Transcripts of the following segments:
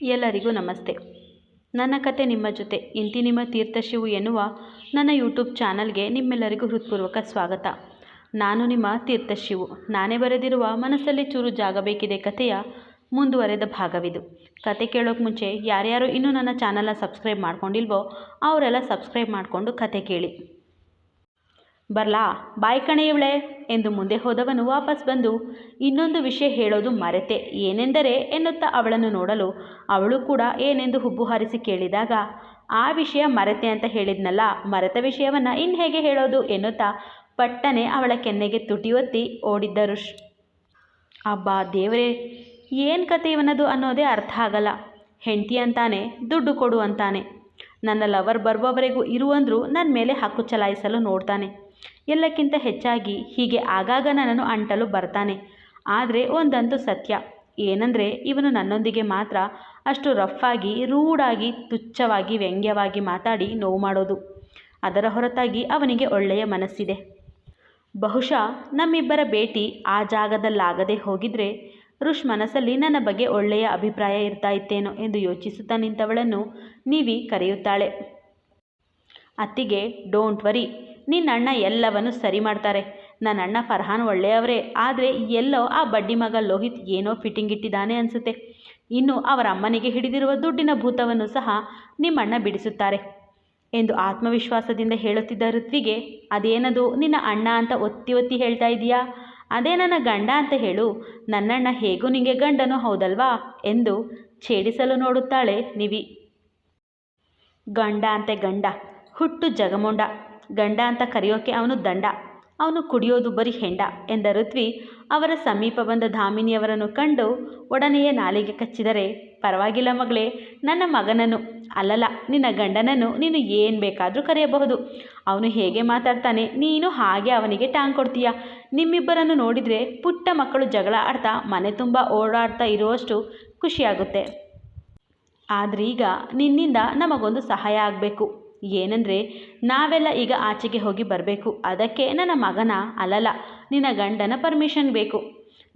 ಎಲ್ಲರಿಗೂ ನಮಸ್ತೆ. ನನ್ನ ಕತೆ ನಿಮ್ಮ ಜೊತೆ, ಇಂತಿ ನಿಮ್ಮ ತೀರ್ಥಶಿವು ಎನ್ನುವ ನನ್ನ ಯೂಟ್ಯೂಬ್ ಚಾನಲ್ಗೆ ನಿಮ್ಮೆಲ್ಲರಿಗೂ ಹೃತ್ಪೂರ್ವಕ ಸ್ವಾಗತ. ನಾನು ನಿಮ್ಮ ತೀರ್ಥಶಿವು. ನಾನೇ ಬರೆದಿರುವ ಮನಸ್ಸಲ್ಲಿ ಚೂರು ಜಾಗ ಬೇಕಿದೆ ಕಥೆಯ ಮುಂದುವರೆದ ಭಾಗವಿದು. ಕತೆ ಕೇಳೋಕೆ ಮುಂಚೆ ಯಾರ್ಯಾರು ಇನ್ನೂ ನನ್ನ ಚಾನಲ್ನ ಸಬ್ಸ್ಕ್ರೈಬ್ ಮಾಡ್ಕೊಂಡಿಲ್ವೋ, ಅವರೆಲ್ಲ ಸಬ್ಸ್ಕ್ರೈಬ್ ಮಾಡಿಕೊಂಡು ಕತೆ ಕೇಳಿ. ಬರ್ಲಾ, ಬಾಯ್ ಕಣೆ ಇವಳೆ ಎಂದು ಮುಂದೆ ಹೋದವನು ವಾಪಸ್ ಬಂದು ಇನ್ನೊಂದು ವಿಷಯ ಹೇಳೋದು ಮರೆತೆ. ಏನೆಂದರೆ ಎನ್ನುತ್ತಾ ಅವಳನ್ನು ನೋಡಲು ಅವಳು ಕೂಡ ಏನೆಂದು ಹುಬ್ಬು ಹಾರಿಸಿ ಕೇಳಿದಾಗ, ಆ ವಿಷಯ ಮರೆತೆ ಅಂತ ಹೇಳಿದ್ನಲ್ಲ, ಮರೆತ ವಿಷಯವನ್ನು ಇನ್ನು ಹೇಗೆ ಹೇಳೋದು ಎನ್ನುತ್ತಾ ಪಟ್ಟನೆ ಅವಳ ಕೆನ್ನೆಗೆ ತುಟಿ ಒತ್ತಿ ಓಡಿದ್ದರು. ಅಬ್ಬಾ ದೇವರೇ, ಏನು ಕತೆ ಇವನದು ಅನ್ನೋದೇ ಅರ್ಥ ಆಗಲ್ಲ. ಹೆಂಡತಿ ಅಂತಾನೆ, ದುಡ್ಡು ಕೊಡು ಅಂತಾನೆ. ನನ್ನ ಲವರ್ ಬರುವವರೆಗೂ ಇರುವಂದ್ರೂ ನನ್ನ ಮೇಲೆ ಹಕ್ಕು ಚಲಾಯಿಸಲು ನೋಡ್ತಾನೆ. ಎಲ್ಲಕ್ಕಿಂತ ಹೆಚ್ಚಾಗಿ ಹೀಗೆ ಆಗಾಗ ನನ್ನನ್ನು ಅಂಟಲು ಬರ್ತಾನೆ. ಆದರೆ ಒಂದಂತೂ ಸತ್ಯ. ಏನಂದರೆ ಇವನು ನನ್ನೊಂದಿಗೆ ಮಾತ್ರ ಅಷ್ಟು ರಫ್ಫಾಗಿ, ರೂಡಾಗಿ, ತುಚ್ಛವಾಗಿ, ವ್ಯಂಗ್ಯವಾಗಿ ಮಾತಾಡಿ ನೋವು ಮಾಡೋದು. ಅದರ ಹೊರತಾಗಿ ಅವನಿಗೆ ಒಳ್ಳೆಯ ಮನಸ್ಸಿದೆ. ಬಹುಶಃ ನಮ್ಮಿಬ್ಬರ ಭೇಟಿ ಆ ಜಾಗದಲ್ಲಾಗದೆ ಹೋಗಿದ್ರೆ ಋಷ್ ಮನಸ್ಸಲ್ಲಿ ನನ್ನ ಬಗ್ಗೆ ಒಳ್ಳೆಯ ಅಭಿಪ್ರಾಯ ಇರ್ತಾ ಇತ್ತೇನೋ ಎಂದು ಯೋಚಿಸುತ್ತಾ ನಿಂತವಳನ್ನು ನೀವಿ ಕರೆಯುತ್ತಾಳೆ. ಅತ್ತಿಗೆ, ಡೋಂಟ್ ವರಿ. ನಿನ್ನ ಅಣ್ಣ ಎಲ್ಲವನ್ನು ಸರಿ ಮಾಡ್ತಾರೆ. ನನ್ನ ಅಣ್ಣ ಫರ್ಹಾನ್ ಒಳ್ಳೆಯವರೇ, ಆದರೆ ಎಲ್ಲೋ ಆ ಬಡ್ಡಿ ಮಗ ಲೋಹಿತ್ ಏನೋ ಫಿಟ್ಟಿಂಗ್ ಇಟ್ಟಿದ್ದಾನೆ ಅನಿಸುತ್ತೆ. ಇನ್ನು ಅವರ ಅಮ್ಮನಿಗೆ ಹಿಡಿದಿರುವ ದುಡ್ಡಿನ ಭೂತವನ್ನು ಸಹ ನಿಮ್ಮಣ್ಣ ಬಿಡಿಸುತ್ತಾರೆ ಎಂದು ಆತ್ಮವಿಶ್ವಾಸದಿಂದ ಹೇಳುತ್ತಿದ್ದ ಋತ್ವಿಗೆ, ಅದೇನದು, ನಿನ್ನ ಅಣ್ಣ ಅಂತ ಒತ್ತಿ ಒತ್ತಿ ಹೇಳ್ತಾ ಇದೀಯಾ? ಅದೇ ನನ್ನ ಗಂಡ ಅಂತ ಹೇಳು. ನನ್ನಣ್ಣ ಹೇಗೂ ನಿಂಗೆ ಗಂಡನೂ ಹೌದಲ್ವಾ? ಎಂದು ಛೇಡಿಸಲು ನೋಡುತ್ತಾಳೆ ನಿವಿ. ಗಂಡ ಅಂತೆ ಗಂಡ, ಹುಟ್ಟು ಜಗಮುಂಡ. ಗಂಡ ಅಂತ ಕರೆಯೋಕೆ ಅವನು ದಂಡ. ಅವನು ಕುಡಿಯೋದು ಬರೀ ಹೆಂಡ ಎಂದ ಋತ್ವಿ ಅವರ ಸಮೀಪ ಬಂದ ಧಾಮಿನಿಯವರನ್ನು ಕಂಡು ಒಡನೆಯೇ ನಾಲಿಗೆ ಕಚ್ಚಿದರೆ, ಪರವಾಗಿಲ್ಲ ಮಗಳೇ, ನನ್ನ ಮಗನನ್ನು, ಅಲ್ಲಲ್ಲ, ನಿನ್ನ ಗಂಡನನ್ನು ನೀನು ಏನು ಬೇಕಾದರೂ ಕರೆಯಬಹುದು. ಅವನು ಹೇಗೆ ಮಾತಾಡ್ತಾನೆ, ನೀನು ಹಾಗೆ ಅವನಿಗೆ ಟಾಂಗ್ ಕೊಡ್ತೀಯ? ನಿಮ್ಮಿಬ್ಬರನ್ನು ನೋಡಿದರೆ ಪುಟ್ಟ ಮಕ್ಕಳು ಜಗಳ ಆಡ್ತಾ, ಮನೆ ತುಂಬ ಓಡಾಡ್ತಾ ಇರುವಷ್ಟು ಖುಷಿಯಾಗುತ್ತೆ. ಆದ್ರೀಗ ನಿನ್ನಿಂದ ನಮಗೊಂದು ಸಹಾಯ ಆಗಬೇಕು. ಏನಂದರೆ, ನಾವೆಲ್ಲ ಈಗ ಆಚೆಗೆ ಹೋಗಿ ಬರಬೇಕು. ಅದಕ್ಕೆ ನನ್ನ ಮಗನ ಅಲ್ಲಲ್ಲ, ನಿನ್ನ ಗಂಡನ ಪರ್ಮಿಷನ್ ಬೇಕು.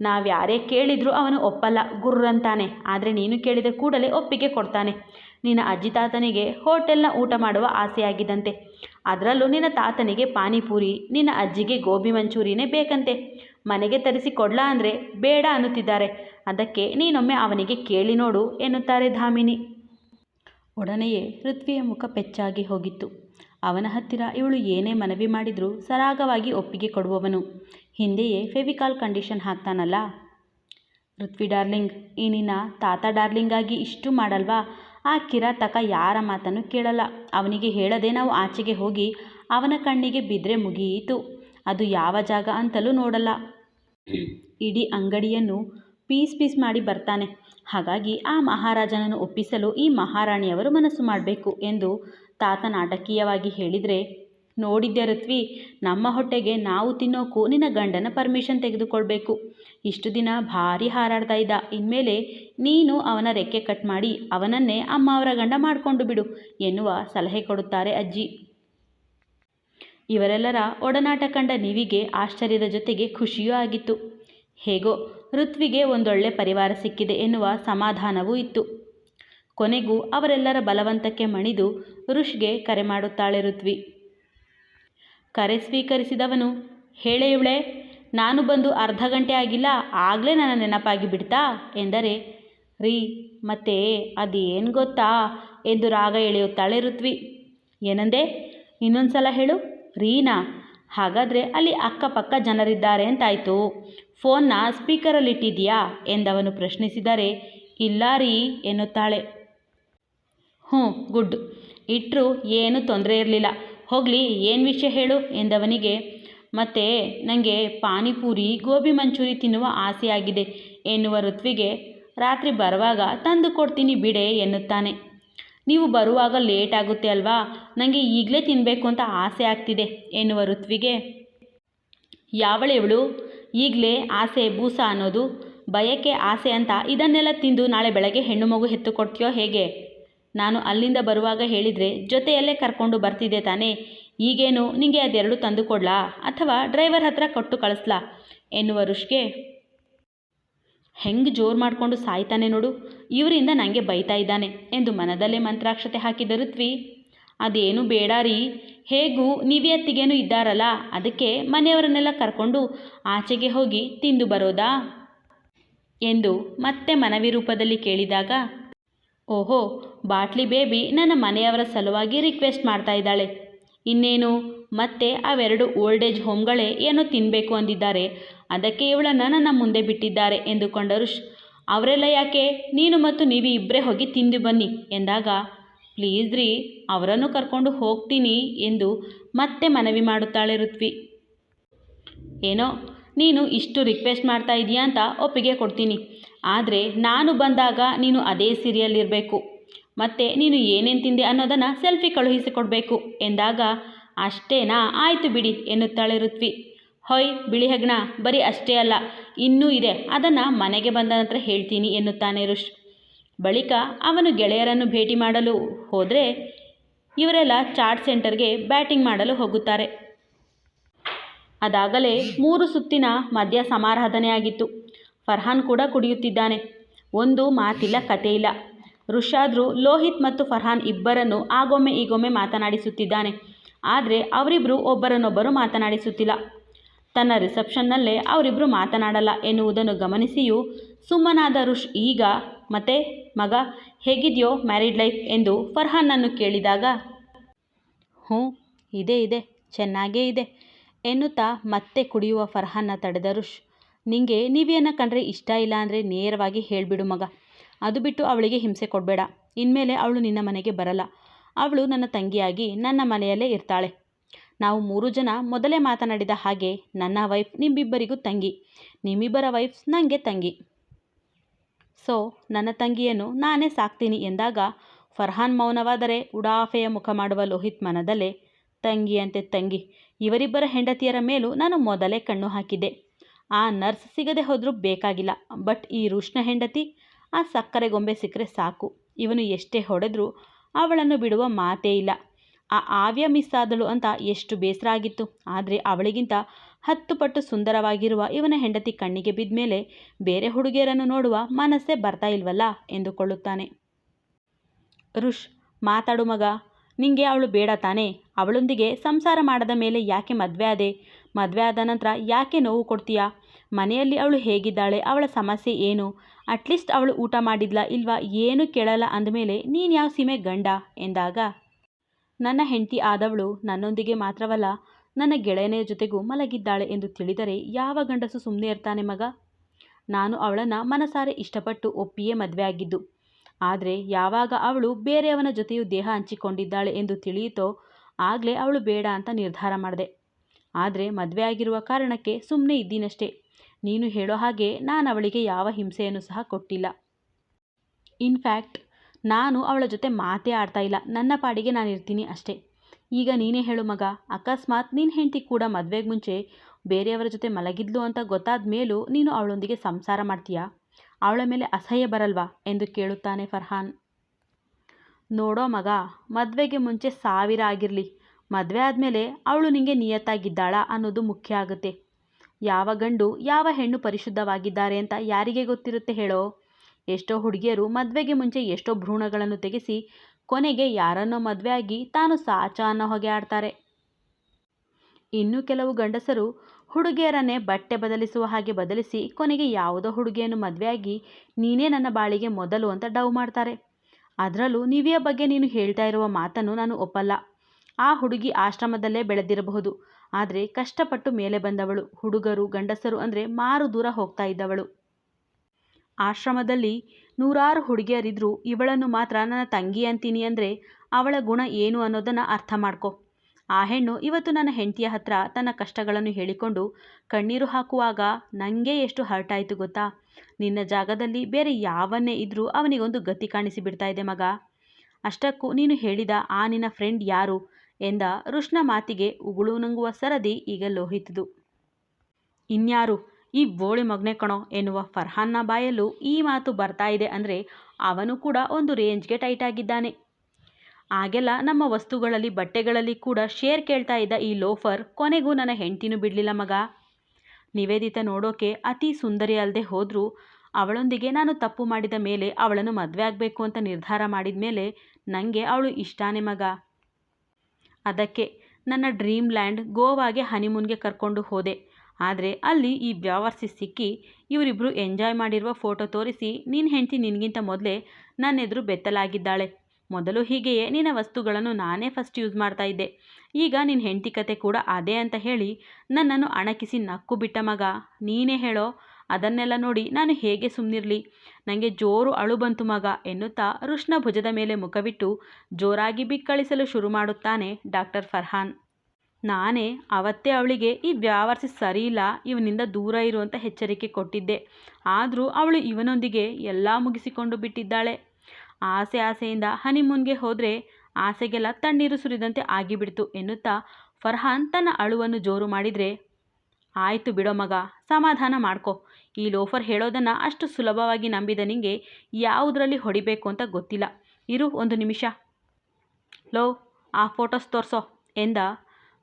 ನಾವು ಯಾರೇ ಕೇಳಿದರೂ ಅವನು ಒಪ್ಪಲ್ಲ ಗುರ್ರಂತಾನೆ ಆದರೆ ನೀನು ಕೇಳಿದ ಕೂಡಲೇ ಒಪ್ಪಿಗೆ ಕೊಡ್ತಾನೆ. ನಿನ್ನ ಅಜ್ಜಿ ತಾತನಿಗೆ ಹೋಟೆಲ್ನ ಊಟ ಮಾಡುವ ಆಸೆಯಾಗಿದ್ದಂತೆ ಅದರಲ್ಲೂ ನಿನ್ನ ತಾತನಿಗೆ ಪಾನಿಪೂರಿ, ನಿನ್ನ ಅಜ್ಜಿಗೆ ಗೋಬಿ ಮಂಚೂರಿನೇ ಬೇಕಂತೆ. ಮನೆಗೆ ತರಿಸಿ ಕೊಡ್ಲಾ ಅಂದರೆ ಬೇಡ ಅನ್ನುತ್ತಿದ್ದಾರೆ. ಅದಕ್ಕೆ ನೀನೊಮ್ಮೆ ಅವನಿಗೆ ಕೇಳಿ ನೋಡು ಎನ್ನುತ್ತಾರೆ ಧಾಮಿನಿ. ಒಡನೆಯೇ ಪೃಥ್ವಿಯ ಮುಖ ಪೆಚ್ಚಾಗಿ ಹೋಗಿತ್ತು. ಅವನ ಹತ್ತಿರ ಇವಳು ಏನೇ ಮನವಿ ಮಾಡಿದರೂ ಸರಾಗವಾಗಿ ಒಪ್ಪಿಗೆ ಕೊಡುವವನು. ಹಿಂದೆಯೇ ಫೆವಿಕಾಲ್ ಕಂಡೀಷನ್ ಹಾಕ್ತಾನಲ್ಲ. ಪೃಥ್ವಿ ಡಾರ್ಲಿಂಗ್ ಈ ನಿನ್ನ ತಾತ ಡಾರ್ಲಿಂಗಾಗಿ ಇಷ್ಟು ಮಾಡಲ್ವಾ? ಆ ಕಿರಾತಕ ಯಾರ ಮಾತನ್ನು ಕೇಳಲ್ಲ. ಅವನಿಗೆ ಹೇಳದೆ ನಾವು ಆಚೆಗೆ ಹೋಗಿ ಅವನ ಕಣ್ಣಿಗೆ ಬಿದ್ದರೆ ಮುಗಿಯಿತು. ಅದು ಯಾವ ಜಾಗ ಅಂತಲೂ ನೋಡಲ್ಲ. ಇಡೀ ಅಂಗಡಿಯನ್ನು ಪೀಸ್ ಪೀಸ್ ಮಾಡಿ ಬರ್ತಾನೆ. ಹಾಗಾಗಿ ಆ ಮಹಾರಾಜನನ್ನು ಒಪ್ಪಿಸಲು ಈ ಮಹಾರಾಣಿಯವರು ಮನಸ್ಸು ಮಾಡಬೇಕು ಎಂದು ತಾತ ನಾಟಕೀಯವಾಗಿ ಹೇಳಿದರೆ ನೋಡಿದ್ದೆ ಋತ್ವಿ, ನಮ್ಮ ಹೊಟ್ಟೆಗೆ ನಾವು ತಿನ್ನೋಕ್ಕೂ ನಿನ್ನ ಗಂಡನ ಪರ್ಮಿಷನ್ ತೆಗೆದುಕೊಳ್ಬೇಕು. ಇಷ್ಟು ದಿನ ಭಾರಿ ಹಾರಾಡ್ತಾ ಇದ್ದ. ಇನ್ಮೇಲೆ ನೀನು ಅವನ ರೆಕ್ಕೆ ಕಟ್ ಮಾಡಿ ಅವನನ್ನೇ ಅಮ್ಮ ಅವರ ಗಂಡ ಮಾಡಿಕೊಂಡು ಬಿಡು ಎನ್ನುವ ಸಲಹೆ ಕೊಡುತ್ತಾರೆ ಅಜ್ಜಿ. ಇವರೆಲ್ಲರ ಒಡನಾಟ ಕಂಡ ನಿವಿಗೆ ಆಶ್ಚರ್ಯದ ಜೊತೆಗೆ ಖುಷಿಯೂ ಆಗಿತ್ತು. ಹೇಗೋ ಋತ್ವಿಗೆ ಒಂದೊಳ್ಳೆ ಪರಿವಾರ ಸಿಕ್ಕಿದೆ ಎನ್ನುವ ಸಮಾಧಾನವೂ ಇತ್ತು. ಕೊನೆಗೂ ಅವರೆಲ್ಲರ ಬಲವಂತಕ್ಕೆ ಮಣಿದು ಋಷ್ಗೆ ಕರೆ ಮಾಡುತ್ತಾಳೆ ಋತ್ವಿ. ಕರೆ ಸ್ವೀಕರಿಸಿದವನು ಹೇಳೆ ಇವಳೆ ನಾನು ಬಂದು ಅರ್ಧ ಗಂಟೆ ಆಗಿಲ್ಲ, ಆಗಲೇ ನನ್ನ ನೆನಪಾಗಿ ಬಿಡ್ತಾ? ಎಂದರೆ, ರೀ, ಮತ್ತೆ ಅದೇನು ಗೊತ್ತಾ? ಎಂದು ರಾಗ ಎಳೆಯುತ್ತಾಳೆ ಋತ್ವಿ. ಏನಂದೆ? ಇನ್ನೊಂದು ಸಲ ಹೇಳು, ರೀನಾ? ಹಾಗಾದರೆ ಅಲ್ಲಿ ಅಕ್ಕಪಕ್ಕ ಜನರಿದ್ದಾರೆ ಅಂತಾಯಿತು. ಫೋನ್ನ ಸ್ಪೀಕರಲ್ಲಿಟ್ಟಿದೆಯಾ ಎಂದವನು ಪ್ರಶ್ನಿಸಿದರೆ, ಇಲ್ಲ ರೀ ಎನ್ನುತ್ತಾಳೆ. ಹ್ಞೂ, ಗುಡ್. ಇಟ್ಟರು ಏನೂ ತೊಂದರೆ ಇರಲಿಲ್ಲ. ಹೋಗಲಿ, ಏನು ವಿಷಯ ಹೇಳು ಎಂದವನಿಗೆ, ಮತ್ತೆ ನನಗೆ ಪಾನಿಪೂರಿ, ಗೋಬಿ ಮಂಚೂರಿ ತಿನ್ನುವ ಆಸೆಯಾಗಿದೆ ಎನ್ನುವ ಋತ್ವಿಗೆ, ರಾತ್ರಿ ಬರುವಾಗ ತಂದು ಕೊಡ್ತೀನಿ ಬಿಡೆ ಎನ್ನುತ್ತಾನೆ. ನೀವು ಬರುವಾಗ ಲೇಟ್ ಆಗುತ್ತೆ ಅಲ್ವಾ? ನನಗೆ ಈಗಲೇ ತಿನ್ನಬೇಕು ಅಂತ ಆಸೆ ಆಗ್ತಿದೆ ಎನ್ನುವ ಋತ್ವಿಗೆ, ಯಾವಳೆ ಇವಳು? ಈಗಲೇ ಆಸೆ ಬೂಸ ಅನ್ನೋದು, ಬಯಕೆ ಆಸೆ ಅಂತ ಇದನ್ನೆಲ್ಲ ತಿಂದು ನಾಳೆ ಬೆಳಗ್ಗೆ ಹೆಣ್ಣು ಮಗು ಹೆತ್ತು ಕೊಡ್ತೀಯೋ ಹೇಗೆ? ನಾನು ಅಲ್ಲಿಂದ ಬರುವಾಗ ಹೇಳಿದರೆ ಜೊತೆಯಲ್ಲೇ ಕರ್ಕೊಂಡು ಬರ್ತಿದ್ದೆ ತಾನೇ. ಈಗೇನು? ನಿಮಗೆ ಅದೆರಡು ತಂದು ಕೊಡ್ಲಾ? ಅಥವಾ ಡ್ರೈವರ್ ಹತ್ರ ಕೊಟ್ಟು ಕಳಿಸ್ಲಾ? ಎನ್ನುವ ಋಷ್ಗೆ ಹೆಂಗೆ ಜೋರು ಮಾಡಿಕೊಂಡು ಸಾಯ್ತಾನೆ ನೋಡು. ಇವರಿಂದ ನನಗೆ ಬೈತಾ ಇದ್ದಾನೆ ಎಂದು ಮನದಲ್ಲೇ ಮಂತ್ರಾಕ್ಷತೆ ಹಾಕಿದ ಋತ್ವಿ. ಅದೇನು ಬೇಡ ರೀ. ಹೇಗೂ ನೀವೇ ಅತ್ತಿಗೇನು ಇದ್ದಾರಲ್ಲ, ಅದಕ್ಕೆ ಮನೆಯವರನ್ನೆಲ್ಲ ಕರ್ಕೊಂಡು ಆಚೆಗೆ ಹೋಗಿ ತಿಂದು ಬರೋದಾ? ಎಂದು ಮತ್ತೆ ಮನವಿ ರೂಪದಲ್ಲಿ ಕೇಳಿದಾಗ, ಓಹೋ, ಬಾಟ್ಲಿ ಬೇಬಿ ನನ್ನ ಮನೆಯವರ ಸಲುವಾಗಿ ರಿಕ್ವೆಸ್ಟ್ ಮಾಡ್ತಾ ಇದ್ದಾಳೆ. ಇನ್ನೇನು? ಮತ್ತೆ ಅವೆರಡು ಓಲ್ಡ್ ಏಜ್ ಹೋಮ್ಗಳೇ ಏನೋ ತಿನ್ನಬೇಕು ಅಂದಿದ್ದಾರೆ. ಅದಕ್ಕೆ ಇವಳನ್ನು ನನ್ನ ಮುಂದೆ ಬಿಟ್ಟಿದ್ದಾರೆ ಎಂದುಕೊಂಡರು ಅವರೆಲ್ಲ ಯಾಕೆ, ನೀನು ಮತ್ತು ನೀವು ಇಬ್ಬರೇ ಹೋಗಿ ತಿಂದು ಬನ್ನಿ ಎಂದಾಗ ಪ್ಲೀಸ್ ರೀ ಅವರನ್ನು ಕರ್ಕೊಂಡು ಹೋಗ್ತೀನಿ ಎಂದು ಮತ್ತೆ ಮನವಿ ಮಾಡುತ್ತಾಳೆ ಋತ್ವಿ. ಏನೋ, ನೀನು ಇಷ್ಟು ರಿಕ್ವೆಸ್ಟ್ ಮಾಡ್ತಾ ಇದೀಯಾ ಅಂತ ಒಪ್ಪಿಗೆ ಕೊಡ್ತೀನಿ. ಆದರೆ ನಾನು ಬಂದಾಗ ನೀನು ಅದೇ ಸೀರಿಯಲ್ ಇರಬೇಕು ಮತ್ತು ನೀನು ಏನೇನು ತಿಂದೆ ಅನ್ನೋದನ್ನು ಸೆಲ್ಫಿ ಕಳುಹಿಸಿಕೊಡಬೇಕು ಎಂದಾಗ, ಅಷ್ಟೇನಾ ಆಯಿತು ಬಿಡಿ ಎನ್ನುತ್ತಾಳೆ ಋತ್ವಿ. ಹೊಯ್ ಬಿಳಿ ಹೆಗ್ಣ ಬರೀ ಅಷ್ಟೇ ಅಲ್ಲ, ಇನ್ನೂ ಇದೆ, ಅದನ್ನು ಮನೆಗೆ ಬಂದ ನಂತರ ಹೇಳ್ತೀನಿ ಎನ್ನುತ್ತಾನೆ ಋಷ್. ಬಳಿಕ ಅವನು ಗೆಳೆಯರನ್ನು ಭೇಟಿ ಮಾಡಲು ಹೋದರೆ ಇವರೆಲ್ಲ ಚಾಟ್ ಸೆಂಟರ್ಗೆ ಬ್ಯಾಟಿಂಗ್ ಮಾಡಲು ಹೋಗುತ್ತಾರೆ. ಅದಾಗಲೇ ಮೂರು ಸುತ್ತಿನ ಮದ್ಯ ಸಮಾರಾಧನೆಯಾಗಿತ್ತು. ಫರ್ಹಾನ್ ಕೂಡ ಕುಡಿಯುತ್ತಿದ್ದಾನೆ. ಒಂದು ಮಾತಿಲ್ಲ, ಕತೆ ಇಲ್ಲ. ರುಷಾದ್ರು, ಲೋಹಿತ್ ಮತ್ತು ಫರ್ಹಾನ್ ಇಬ್ಬರನ್ನು ಆಗೊಮ್ಮೆ ಈಗೊಮ್ಮೆ ಮಾತನಾಡಿಸುತ್ತಿದ್ದಾನೆ. ಆದರೆ ಅವರಿಬ್ಬರು ಒಬ್ಬರನ್ನೊಬ್ಬರು ಮಾತನಾಡಿಸುತ್ತಿಲ್ಲ. ತನ್ನ ರಿಸೆಪ್ಷನ್ನಲ್ಲೇ ಅವರಿಬ್ಬರು ಮಾತನಾಡಲ್ಲ ಎನ್ನುವುದನ್ನು ಗಮನಿಸಿಯೂ ಸುಮ್ಮನಾದ ರುಷ್ ಈಗ, ಮತ್ತೆ, ಮಗ, ಹೇಗಿದೆಯೋ ಮ್ಯಾರಿಡ್ ಲೈಫ್? ಎಂದು ಫರ್ಹಾನ್ನನ್ನು ಕೇಳಿದಾಗ, ಹ್ಞೂ, ಇದೆ ಇದೆ, ಚೆನ್ನಾಗೇ ಇದೆ, ಎನ್ನುತ್ತಾ ಮತ್ತೆ ಕುಡಿಯುವ ಫರ್ಹಾನ್ನ ತಡೆದ ರುಷ್, ನಿಂಗೆ ನೀವೇನು ಕಂಡ್ರೆ ಇಷ್ಟ ಇಲ್ಲ ಅಂದರೆ ನೇರವಾಗಿ ಹೇಳಿಬಿಡು ಮಗ, ಅದು ಬಿಟ್ಟು ಅವಳಿಗೆ ಹಿಂಸೆ ಕೊಡಬೇಡ, ಇನ್ಮೇಲೆ ಅವಳು ನಿನ್ನ ಮನೆಗೆ ಬರಲ್ಲ, ಅವಳು ನನ್ನ ತಂಗಿಯಾಗಿ ನನ್ನ ಮನೆಯಲ್ಲೇ ಇರ್ತಾಳೆ ನಾವು ಮೂರು ಜನ ಮೊದಲೇ ಮಾತನಾಡಿದ ಹಾಗೆ ನನ್ನ ವೈಫ್ ನಿಮ್ಮಿಬ್ಬರಿಗೂ ತಂಗಿ. ನಿಮ್ಮಿಬ್ಬರ ವೈಫ್ಸ್ ನನಗೆ ತಂಗಿ. ಸೊ ನನ್ನ ತಂಗಿಯನ್ನು ನಾನೇ ಸಾಕ್ತೀನಿ ಎಂದಾಗ ಫರ್ಹಾನ್ ಮೌನವಾದರೆ ಉಡಾಫೆಯ ಮುಖ ಮಾಡುವ ಲೋಹಿತ್ ಮನದಲ್ಲೇ, ತಂಗಿಯಂತೆ ತಂಗಿ, ಇವರಿಬ್ಬರ ಹೆಂಡತಿಯರ ಮೇಲೂ ನಾನು ಮೊದಲೇ ಕಣ್ಣು ಹಾಕಿದ್ದೆ. ಆ ನರ್ಸ್ ಸಿಗದೆ ಹೋದರೂ ಬೇಕಾಗಿಲ್ಲ, ಬಟ್ ಈ ರುಷ್ಣ ಹೆಂಡತಿ, ಆ ಸಕ್ಕರೆ ಗೊಂಬೆ ಸಿಕ್ಕರೆ ಸಾಕು. ಇವನು ಎಷ್ಟೇ ಹೊಡೆದ್ರೂ ಅವಳನ್ನು ಬಿಡುವ ಮಾತೇ ಇಲ್ಲ. ಆ ಆವ್ಯ ಮಿಸ್ ಆದಳು ಅಂತ ಎಷ್ಟು ಬೇಸರ ಆಗಿತ್ತು. ಆದರೆ ಅವಳಿಗಿಂತ ಹತ್ತು ಪಟ್ಟು ಸುಂದರವಾಗಿರುವ ಇವನ ಹೆಂಡತಿ ಕಣ್ಣಿಗೆ ಬಿದ್ದ ಮೇಲೆ ಬೇರೆ ಹುಡುಗಿಯರನ್ನು ನೋಡುವ ಮನಸ್ಸೇ ಬರ್ತಾ ಇಲ್ವಲ್ಲ ಎಂದುಕೊಳ್ಳುತ್ತಾನೆ. ಋಷ್, ಮಾತಾಡು ಮಗ. ನಿಂಗೆ ಅವಳು ಬೇಡ ತಾನೇ. ಅವಳೊಂದಿಗೆ ಸಂಸಾರ ಮಾಡದ ಮೇಲೆ ಯಾಕೆ ಮದುವೆ ಆದೆ? ಮದುವೆ ಆದ ನಂತರ ಯಾಕೆ ನೋವು ಕೊಡ್ತೀಯಾ? ಮನೆಯಲ್ಲಿ ಅವಳು ಹೇಗಿದ್ದಾಳೆ? ಅವಳ ಸಮಸ್ಯೆ ಏನು? ಅಟ್ಲೀಸ್ಟ್ ಅವಳು ಊಟ ಮಾಡಿದ್ಲಾ ಇಲ್ವಾ? ಏನು ಕೇಳಲ್ಲ ಅಂದಮೇಲೆ ನೀನು ಯಾವ ಸೀಮೆ ಗಂಡ? ಎಂದಾಗ ನನ್ನ ಹೆಂಡತಿ ಆದವಳು ನನ್ನೊಂದಿಗೆ ಮಾತ್ರವಲ್ಲ, ನನ್ನ ಗೆಳೆಯನೆಯ ಜೊತೆಗೂ ಮಲಗಿದ್ದಾಳೆ ಎಂದು ತಿಳಿದರೆ ಯಾವ ಗಂಡಸು ಸುಮ್ಮನೆ ಇರ್ತಾನೆ ಮಗ? ನಾನು ಅವಳನ್ನು ಮನಸಾರೆ ಇಷ್ಟಪಟ್ಟು ಒಪ್ಪಿಯೇ ಮದುವೆ ಆಗಿದ್ದು. ಆದರೆ ಯಾವಾಗ ಅವಳು ಬೇರೆಯವನ ಜೊತೆಯೂ ದೇಹ ಹಂಚಿಕೊಂಡಿದ್ದಾಳೆ ಎಂದು ತಿಳಿಯಿತೋ, ಆಗಲೇ ಅವಳು ಬೇಡ ಅಂತ ನಿರ್ಧಾರ ಮಾಡಿದೆ. ಆದರೆ ಮದುವೆ ಆಗಿರುವ ಕಾರಣಕ್ಕೆ ಸುಮ್ಮನೆ ಇದ್ದೀನಷ್ಟೇ. ನೀನು ಹೇಳೋ ಹಾಗೆ ನಾನು ಅವಳಿಗೆ ಯಾವ ಹಿಂಸೆಯನ್ನು ಸಹ ಕೊಟ್ಟಿಲ್ಲ. ಇನ್ಫ್ಯಾಕ್ಟ್ ನಾನು ಅವಳ ಜೊತೆ ಮಾತೇ ಆಡ್ತಾ ಇಲ್ಲ. ನನ್ನ ಪಾಡಿಗೆ ನಾನು ಇರ್ತೀನಿ ಅಷ್ಟೇ. ಈಗ ನೀನೇ ಹೇಳು ಮಗ. ಅಕಸ್ಮಾತ್ ನಿನ್ನ ಹೆಂಡತಿ ಕೂಡ ಮದುವೆಗೆ ಮುಂಚೆ ಬೇರೆಯವರ ಜೊತೆ ಮಲಗಿದ್ಲು ಅಂತ ಗೊತ್ತಾದ ಮೇಲೂ ನೀನು ಅವಳೊಂದಿಗೆ ಸಂಸಾರ ಮಾಡ್ತೀಯಾ? ಅವಳ ಮೇಲೆ ಅಸಹ್ಯ ಬರಲ್ವಾ? ಎಂದು ಕೇಳುತ್ತಾನೆ ಫರ್ಹಾನ್. ನೋಡೋ ಮಗ, ಮದುವೆಗೆ ಮುಂಚೆ ಸಾವಿರ ಆಗಿರಲಿ. ಮದುವೆ ಆದಮೇಲೆ ಅವಳು ನಿಂಗೆ ನಿಯತ್ತಾಗಿದ್ದಾಳಾ ಅನ್ನೋದು ಮುಖ್ಯ ಆಗುತ್ತೆ. ಯಾವ ಗಂಡು ಯಾವ ಹೆಣ್ಣು ಪರಿಶುದ್ಧವಾಗಿದ್ದಾರೆ ಅಂತ ಯಾರಿಗೆ ಗೊತ್ತಿರುತ್ತೆ ಹೇಳೋ? ಎಷ್ಟೋ ಹುಡುಗಿಯರು ಮದುವೆಗೆ ಮುಂಚೆ ಎಷ್ಟೋ ಭ್ರೂಣಗಳನ್ನು ತೆಗೆಸಿ ಕೊನೆಗೆ ಯಾರನ್ನೋ ಮದುವೆ ಆಗಿ ತಾನು ಸಾಚ ಅನ್ನೋ ಹೊಗೆ ಆಡ್ತಾರೆ. ಇನ್ನು ಕೆಲವು ಗಂಡಸರು ಹುಡುಗಿಯರನ್ನೇ ಬಟ್ಟೆ ಬದಲಿಸುವ ಹಾಗೆ ಬದಲಿಸಿ ಕೊನೆಗೆ ಯಾವುದೋ ಹುಡುಗಿಯನ್ನು ಮದುವೆಯಾಗಿ ನೀನೇ ನನ್ನ ಬಾಳಿಗೆ ಮೊದಲು ಅಂತ ಡವ್ ಮಾಡ್ತಾರೆ. ಅದರಲ್ಲೂ ನಿವಿಯ ಬಗ್ಗೆ ನೀನು ಹೇಳ್ತಾ ಇರುವ ಮಾತನ್ನು ನಾನು ಒಪ್ಪಲ್ಲ. ಆ ಹುಡುಗಿ ಆಶ್ರಮದಲ್ಲೇ ಬೆಳೆದಿರಬಹುದು. ಆದರೆ ಕಷ್ಟಪಟ್ಟು ಮೇಲೆ ಬಂದವಳು. ಹುಡುಗರು, ಗಂಡಸರು ಅಂದರೆ ಮಾರು ದೂರ ಹೋಗ್ತಾ ಇದ್ದವಳು. ಆಶ್ರಮದಲ್ಲಿ ನೂರಾರು ಹುಡುಗಿಯರಿದ್ರು ಇವಳನ್ನು ಮಾತ್ರ ನನ್ನ ತಂಗಿ ಅಂತೀನಿ ಅಂದರೆ ಅವಳ ಗುಣ ಏನು ಅನ್ನೋದನ್ನು ಅರ್ಥ ಮಾಡ್ಕೊ. ಆ ಹೆಣ್ಣು ಇವತ್ತು ನನ್ನ ಹೆಂಡತಿಯ ಹತ್ರ ತನ್ನ ಕಷ್ಟಗಳನ್ನು ಹೇಳಿಕೊಂಡು ಕಣ್ಣೀರು ಹಾಕುವಾಗ ನನಗೆ ಎಷ್ಟು ಹರ್ಟ್ ಆಯಿತು ಗೊತ್ತಾ? ನಿನ್ನ ಜಾಗದಲ್ಲಿ ಬೇರೆ ಯಾವನ್ನೇ ಇದ್ದರೂ ಅವನಿಗೊಂದು ಗತಿ ಕಾಣಿಸಿಬಿಡ್ತಾ ಇದೆ ಮಗ. ಅಷ್ಟಕ್ಕೂ ನೀನು ಹೇಳಿದ ಆ ನಿನ್ನ ಫ್ರೆಂಡ್ ಯಾರು? ಎಂದ ಋಷ್ನ ಮಾತಿಗೆ ಉಗುಳು ನುಂಗುವ ಸರದಿ ಈಗ ಲೋಹಿತದು. ಇನ್ಯಾರು? ಈ ಬೋಳಿ ಮಗನೇ ಕಣೋ ಎನ್ನುವ ಫರ್ಹಾನ್ನ ಬಾಯಲ್ಲೂ ಈ ಮಾತು ಬರ್ತಾ ಇದೆ ಅಂದರೆ ಅವನು ಕೂಡ ಒಂದು ರೇಂಜ್ಗೆ ಟೈಟ್ ಆಗಿದ್ದಾನೆ. ಆಗೆಲ್ಲ ನಮ್ಮ ವಸ್ತುಗಳಲ್ಲಿ, ಬಟ್ಟೆಗಳಲ್ಲಿ ಕೂಡ ಶೇರ್ ಕೇಳ್ತಾ ಇದ್ದ ಈ ಲೋಫರ್ ಕೊನೆಗೂ ನನ್ನ ಹೆಂಡ್ತಿನೂ ಬಿಡಲಿಲ್ಲ ಮಗ. ನಿವೇದಿತ ನೋಡೋಕೆ ಅತಿ ಸುಂದರಿ ಅಲ್ಲದೆ ಹೋದರೂ ಅವಳೊಂದಿಗೆ ನಾನು ತಪ್ಪು ಮಾಡಿದ ಮೇಲೆ ಅವಳನ್ನು ಮದುವೆ ಆಗಬೇಕು ಅಂತ ನಿರ್ಧಾರ ಮಾಡಿದ ಮೇಲೆ ನನಗೆ ಅವಳು ಇಷ್ಟಾನೇ ಮಗ. ಅದಕ್ಕೆ ನನ್ನ ಡ್ರೀಮ್ ಲ್ಯಾಂಡ್ ಗೋವಾಗೆ ಹನಿಮೂನ್ಗೆ ಕರ್ಕೊಂಡು ಹೋದೆ. ಆದರೆ ಅಲ್ಲಿ ಈ ಬ್ಯಾವರ್ಸಿ ಸಿಕ್ಕಿ ಇವರಿಬ್ಬರು ಎಂಜಾಯ್ ಮಾಡಿರುವ ಫೋಟೋ ತೋರಿಸಿ ನಿನ್ನ ಹೆಂಡತಿ ನಿನಗಿಂತ ಮೊದಲೇ ನನ್ನ ಎದುರು ಬೆತ್ತಲಾಗಿದ್ದಾಳೆ. ಮೊದಲು ಹೀಗೆಯೇ ನಿನ್ನ ವಸ್ತುಗಳನ್ನು ನಾನೇ ಫಸ್ಟ್ ಯೂಸ್ ಮಾಡ್ತಾ ಇದ್ದೆ. ಈಗ ನಿನ್ನ ಹೆಂಡತಿ ಕತೆ ಕೂಡ ಅದೇ ಅಂತ ಹೇಳಿ ನನ್ನನ್ನು ಅಣಕಿಸಿ ನಕ್ಕು ಬಿಟ್ಟ ಮಗ. ನೀನೇ ಹೇಳೋ ಅದನ್ನೆಲ್ಲ ನೋಡಿ ನಾನು ಹೇಗೆ ಸುಮ್ಮನಿರಲಿ ನನಗೆ ಜೋರು ಅಳು ಬಂತು ಮಗ ಎನ್ನುತ್ತಾ ರುಷ್ನ ಭುಜದ ಮೇಲೆ ಮುಖವಿಟ್ಟು ಜೋರಾಗಿ ಬಿಕ್ಕಳಿಸಲು ಶುರು ಮಾಡುತ್ತಾನೆ ಡಾಕ್ಟರ್ ಫರ್ಹಾನ್. ನಾನೇ ಅವತ್ತೇ ಅವಳಿಗೆ, ಈ ವ್ಯಾವರ್ಸಿ ಸರಿಯಿಲ್ಲ ಇವನಿಂದ ದೂರ ಇರುವಂಥ ಎಚ್ಚರಿಕೆ ಕೊಟ್ಟಿದ್ದೆ. ಆದರೂ ಅವಳು ಇವನೊಂದಿಗೆ ಎಲ್ಲ ಮುಗಿಸಿಕೊಂಡು ಬಿಟ್ಟಿದ್ದಾಳೆ. ಆಸೆ ಆಸೆಯಿಂದ ಹನಿಮೂನ್ಗೆ ಹೋದರೆ ಆಸೆಗೆಲ್ಲ ತಣ್ಣೀರು ಸುರಿದಂತೆ ಆಗಿಬಿಡ್ತು ಎನ್ನುತ್ತಾ ಫರ್ಹಾನ್ ತನ್ನ ಅಳುವನ್ನು ಜೋರು ಮಾಡಿದರೆ, ಆಯಿತು ಬಿಡೋ ಮಗ, ಸಮಾಧಾನ ಮಾಡ್ಕೊ. ಈ ಲೋಫರ್ ಹೇಳೋದನ್ನು ಅಷ್ಟು ಸುಲಭವಾಗಿ ನಂಬಿದ ನಿಂಗೆ ಯಾವುದರಲ್ಲಿ ಹೊಡಿಬೇಕು ಅಂತ ಗೊತ್ತಿಲ್ಲ. ಇರು ಒಂದು ನಿಮಿಷ. ಲೋ, ಆ ಫೋಟೋಸ್ ತೋರಿಸೋ ಎಂದ